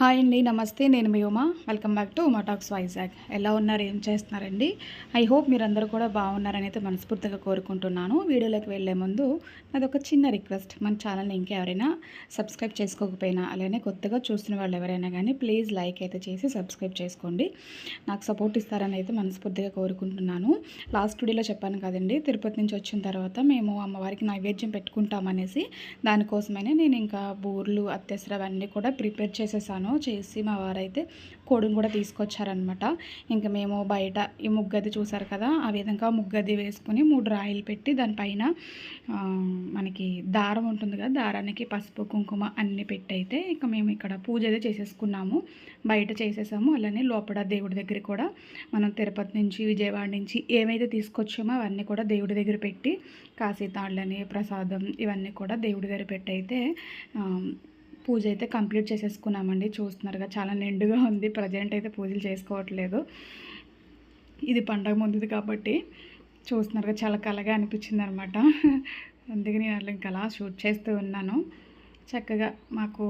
Hi అండి నమస్తే నేను మీ Uma. Welcome back to Uma talks Vizag. ఎలా ఉన్నారు ఏం చేస్తున్నారండి? ఐ హోప్ మీరందరూ కూడా బాగున్నారని అయితే మనస్ఫూర్తిగా కోరుకుంటున్నాను. వీడియోలోకి వెళ్ళే ముందు నాది ఒక చిన్న రిక్వెస్ట్. మన ఛానల్ని ఇంకెవరైనా సబ్స్క్రైబ్ చేసుకోకపోయినా అలానే కొత్తగా చూస్తున్న వాళ్ళు ఎవరైనా కానీ ప్లీజ్ లైక్ అయితే చేసి సబ్స్క్రైబ్ చేసుకోండి. నాకు సపోర్ట్ ఇస్తారని అయితే మనస్ఫూర్తిగా కోరుకుంటున్నాను. లాస్ట్ వీడియోలో చెప్పాను కదండి తిరుపతి నుంచి వచ్చిన తర్వాత మేము అమ్మవారికి నైవేద్యం పెట్టుకుంటామనేసి దానికోసమైనా నేను ఇంకా బూర్లు అత్తెసర అవన్నీ కూడా ప్రిపేర్ చేసేసాను. చేసి మా వారైతే కోడిని కూడా తీసుకొచ్చారనమాట ఇంకా మేము బయట ఈ ముగ్గది చూసారు కదా ఆ విధంగా ముగ్గది వేసుకుని మూడు రాయిలు పెట్టి దానిపైన మనకి దారం ఉంటుంది కదా దారానికి పసుపు కుంకుమ అన్నీ పెట్టి అయితే ఇక మేము ఇక్కడ పూజ అయితే చేసేసుకున్నాము. బయట చేసేసాము. అలానే లోపల దేవుడి దగ్గర కూడా మనం తిరుపతి నుంచి విజయవాడ నుంచి ఏమైతే తీసుకొచ్చామో అవన్నీ కూడా దేవుడి దగ్గర పెట్టి కాశీతాళ్ళని ప్రసాదం ఇవన్నీ కూడా దేవుడి దగ్గర పెట్టి అయితే పూజ అయితే కంప్లీట్ చేసేసుకున్నామండి. చూస్తున్నారుగా చాలా నిండుగా ఉంది. ప్రజెంట్ అయితే పూజలు చేసుకోవట్లేదు. ఇది పండగ ముందుది కాబట్టి చూస్తున్నారుగా చాలా కలగా అనిపించింది అనమాట అందుకే నేను అట్లా ఇంకా అలా షూట్ చేస్తూ ఉన్నాను. చక్కగా మాకు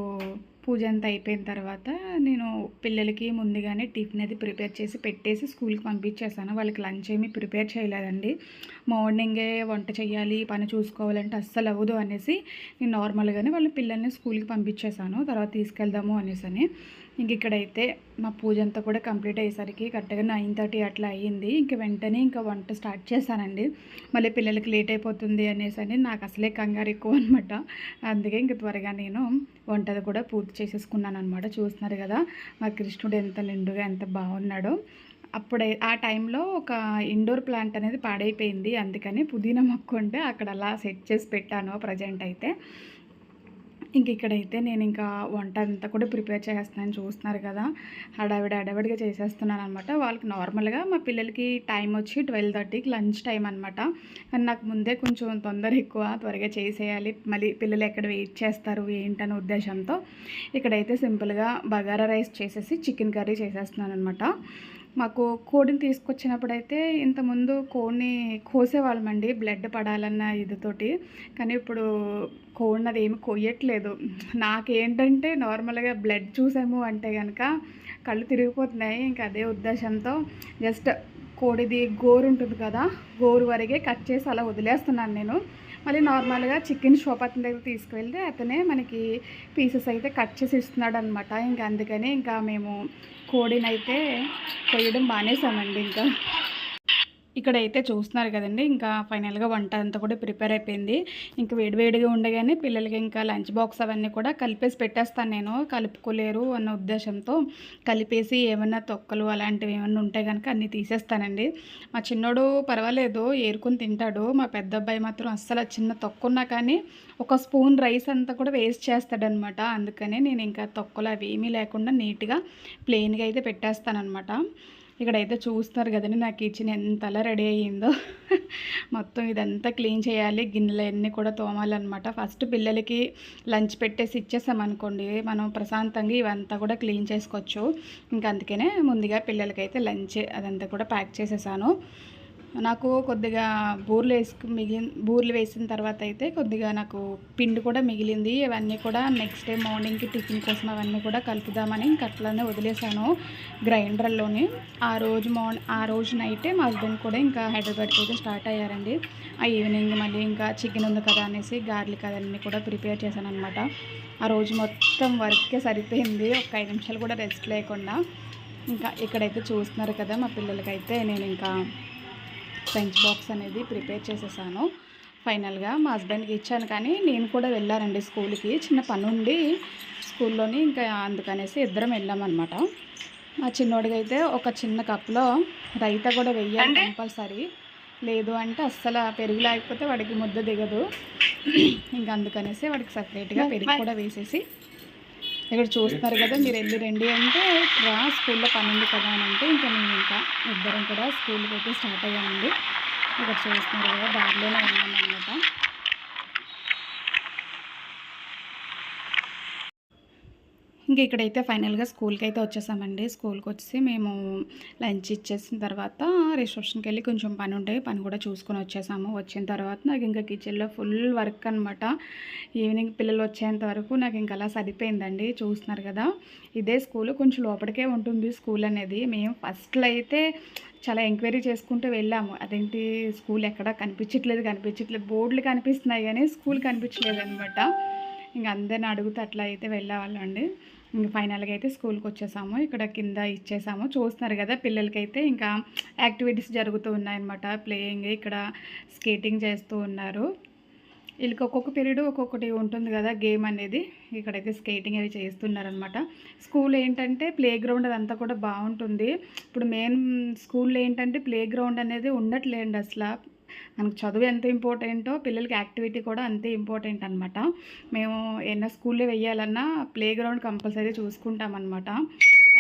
పూజ అంతా అయిపోయిన తర్వాత నేను పిల్లలకి ముందుగానే టిఫిన్ అది ప్రిపేర్ చేసి పెట్టేసి స్కూల్కి పంపించేసాను వాళ్ళకి లంచ్ ఏమీ ప్రిపేర్ చేయలేదండి. మార్నింగే వంట చేయాలి పని చూసుకోవాలంటే అస్సలు అవ్వదు అనేసి నేను నార్మల్గానే వాళ్ళ పిల్లల్ని స్కూల్కి పంపించేసాను తర్వాత తీసుకెళ్దాము అనేసి అని ఇంక ఇక్కడైతే మా పూజ అంతా కూడా కంప్లీట్ అయ్యేసరికి కరెక్ట్గా నైన్ థర్టీ అట్లా అయ్యింది. ఇంక వెంటనే ఇంకా వంట స్టార్ట్ చేశానండి. మళ్ళీ పిల్లలకి లేట్ అయిపోతుంది అనేసి అని నాకు అసలే కంగారు ఎక్కువ అనమాట అందుకే ఇంక త్వరగా నేను వంటది కూడా పూర్తి చేసేసుకున్నాను అనమాట చూస్తున్నారు కదా మా కృష్ణుడు ఎంత నిండుగా ఎంత బాగున్నాడో. అప్పుడే ఆ టైంలో ఒక ఇండోర్ ప్లాంట్ అనేది పాడైపోయింది. అందుకని పుదీనా మొక్క ఉంటే అక్కడ అలా సెట్ చేసి పెట్టాను ప్రజెంట్ అయితే. ఇంక ఇక్కడైతే నేను ఇంకా వంట అంతా కూడా ప్రిపేర్ చేస్తున్నాను చూస్తున్నారు కదా హడావిడి హడావిడిగా చేసేస్తున్నాను అనమాట వాళ్ళకి నార్మల్గా మా పిల్లలకి టైం వచ్చి ట్వెల్వ్ థర్టీకి లంచ్ టైం అనమాట కానీ నాకు ముందే కొంచెం తొందర ఎక్కువ త్వరగా చేసేయాలి. మళ్ళీ పిల్లలు ఎక్కడ వెయిట్ చేస్తారు ఏంటనే ఉద్దేశంతో ఇక్కడైతే సింపుల్గా బగారా రైస్ చేసేసి చికెన్ కర్రీ చేసేస్తున్నాను అనమాట మాకు కోడిని తీసుకొచ్చినప్పుడైతే ఇంతకుముందు కోడిని కోసేవాళ్ళమండి బ్లడ్ పడాలన్న ఇదితోటి. కానీ ఇప్పుడు కోడిని అది ఏమి కొయ్యట్లేదు. నాకేంటంటే నార్మల్గా బ్లడ్ చూసాము అంటే కనుక కళ్ళు తిరిగిపోతున్నాయి. ఇంకా అదే ఉద్దేశంతో జస్ట్ కోడిది గోరు ఉంటుంది కదా గోరు వరకే కట్ చేసి అలా వదిలేస్తున్నాను నేను. మళ్ళీ నార్మల్గా చికెన్ షాప్ అతని దగ్గర తీసుకువెళ్తే అతనే మనకి పీసెస్ అయితే కట్ చేసి ఇస్తున్నాడు అనమాట ఇంకా అందుకని ఇంకా మేము కోడిని అయితే కొయ్యడం మానేసామండి ఇంకా. ఇక్కడైతే చూస్తున్నారు కదండి. ఇంకా ఫైనల్గా వంట అంతా కూడా ప్రిపేర్ అయిపోయింది. ఇంకా వేడివేడిగా ఉండగానే పిల్లలకి ఇంకా లంచ్ బాక్స్ అవన్నీ కూడా కలిపేసి పెట్టేస్తాను నేను. కలుపుకోలేరు అన్న ఉద్దేశంతో కలిపేసి ఏమన్నా తొక్కలు అలాంటివి ఏమన్నా ఉంటే కనుక అన్నీ తీసేస్తానండి. మా చిన్నోడు పర్వాలేదు ఏరుకొని తింటాడు. మా పెద్ద అబ్బాయి మాత్రం అస్సలు చిన్న తొక్కున్నా కానీ ఒక స్పూన్ రైస్ అంతా కూడా వేస్ట్ చేస్తాడనమాట. అందుకనే నేను ఇంకా తొక్కలు అవి ఏమీ లేకుండా నీట్గా ప్లెయిన్గా అయితే పెట్టేస్తానమాట ఇక్కడైతే చూస్తున్నారు కదండి నా కిచెన్ ఎంతలా రెడీ అయ్యిందో. మొత్తం ఇదంతా క్లీన్ చేయాలి గిన్నెలు అన్నీ కూడా తోమాలన్నమాట. ఫస్ట్ పిల్లలకి లంచ్ పెట్టేసి ఇచ్చేసామనుకోండి మనం ప్రశాంతంగా ఇవంతా కూడా క్లీన్ చేసుకోవచ్చు. ఇంకా అందుకనే ముందుగా పిల్లలకైతే లంచ్ అదంతా కూడా ప్యాక్ చేసేసాను. నాకు కొద్దిగా బూర్లు వేసుకు మిగిలిన బూర్లు వేసిన తర్వాత అయితే కొద్దిగా నాకు పిండి కూడా మిగిలింది. ఇవన్నీ కూడా నెక్స్ట్ డే మార్నింగ్కి టిఫిన్ కోసం అవన్నీ కూడా కలుపుదామని ఇంక అట్లానే వదిలేసాను గ్రైండర్లోని. ఆ రోజు మార్నింగ్ ఆ రోజు నైటే మా హస్బెండ్ కూడా ఇంకా హైదరాబాద్కి అయితే స్టార్ట్ అయ్యారండి. ఆ ఈవినింగ్ మళ్ళీ ఇంకా చికెన్ ఉంది కదా అనేసి గార్లిక్ అవన్నీ కూడా ప్రిపేర్ చేశాను అనమాట ఆ రోజు మొత్తం వర్కే సరిపోయింది. ఒక ఐదు నిమిషాలు కూడా రెస్ట్ లేకుండా. ఇంకా ఇక్కడైతే చూస్తున్నారు కదా మా పిల్లలకైతే నేను ఇంకా లంచ్ బాక్స్ అనేది ప్రిపేర్ చేసేసాను. ఫైనల్గా మా హస్బెండ్కి ఇచ్చాను కానీ నేను కూడా వెళ్ళానండి స్కూల్కి. చిన్న పని ఉండి స్కూల్లోని ఇంకా అందుకనేసి ఇద్దరం వెళ్ళామన్నమాట. మా చిన్నోడికి అయితే ఒక చిన్న కప్లో రైతా కూడా వెయ్యాలి కంపల్సరీ. లేదు అంటే అస్సలు పెరుగు లేకపోతే వాడికి ముద్ద దిగదు. ఇంకా అందుకనేసి వాడికి సపరేట్గా పెరుగు కూడా వేసేసి ఇక్కడ చూస్తున్నారు కదా మీరు వెళ్ళి రండి. అంటే రా స్కూల్లో పని ఉంది కదా అని అంటే ఇంకా మేము ఇంకా ఇద్దరం కూడా స్కూల్కి అయితే స్టార్ట్ అయ్యామండి. ఇక్కడ చూస్తున్నారు కదా దారిలోనే ఉన్నాం ఇంకా ఇక్కడైతే ఫైనల్గా స్కూల్కి అయితే వచ్చేసామండి. స్కూల్కి వచ్చి మేము లంచ్ ఇచ్చేసిన తర్వాత రిసెప్షన్కి వెళ్ళి కొంచెం పని ఉంటే పని కూడా చూసుకొని వచ్చేసాము. వచ్చిన తర్వాత నాకు ఇంకా కిచెన్లో ఫుల్ వర్క్ అనమాట ఈవినింగ్ పిల్లలు వచ్చేంత వరకు నాకు ఇంకా అలా సరిపోయిందండి. చూస్తున్నారు కదా ఇదే స్కూల్ కొంచెం లోపలికే ఉంటుంది స్కూల్ అనేది. మేము ఫస్ట్లో అయితే చాలా ఎంక్వైరీ చేసుకుంటూ వెళ్ళాము. అదేంటి స్కూల్ ఎక్కడ కనిపించట్లేదు కనిపించట్లేదు బోర్డులు కనిపిస్తున్నాయి కానీ స్కూల్ కనిపించలేదు అనమాట ఇంకా అందరిని అడుగుతూ అట్లా అయితే వెళ్ళేవాళ్ళండి అండి ఇంకా ఫైనల్గా అయితే స్కూల్కి వచ్చేసాము. ఇక్కడ కింద ఇచ్చేసాము. చూస్తున్నారు కదా పిల్లలకైతే ఇంకా యాక్టివిటీస్ జరుగుతూ ఉన్నాయన్నమాట. ప్లేయింగ్ ఇక్కడ స్కేటింగ్ చేస్తూ ఉన్నారు. వీళ్ళకి ఒక్కొక్క పీరియడ్ ఒక్కొక్కటి ఉంటుంది కదా గేమ్ అనేది. ఇక్కడైతే స్కేటింగ్ అవి చేస్తున్నారనమాట స్కూల్ ఏంటంటే ప్లే గ్రౌండ్ అదంతా కూడా బాగుంటుంది. ఇప్పుడు మెయిన్ స్కూల్లో ఏంటంటే ప్లే గ్రౌండ్ అనేది ఉండట్లేండి అసలు. మనకు చదువు ఎంత ఇంపార్టెంటో పిల్లలకి యాక్టివిటీ కూడా అంతే ఇంపార్టెంట్ అనమాట మేము ఏమైనా స్కూల్లో వెయ్యాలన్నా ప్లే గ్రౌండ్ కంపల్సరీ చూసుకుంటామన్నమాట.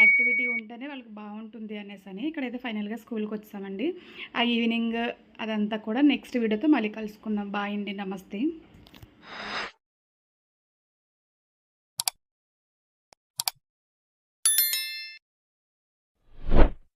యాక్టివిటీ ఉంటేనే వాళ్ళకి బాగుంటుంది అనేసి అని ఇక్కడైతే ఫైనల్గా స్కూల్కి వచ్చామండి. ఆ ఈవినింగ్ అదంతా కూడా నెక్స్ట్ వీడియోతో మళ్ళీ కలుసుకుందాం. బాయ్ అండి నమస్తే.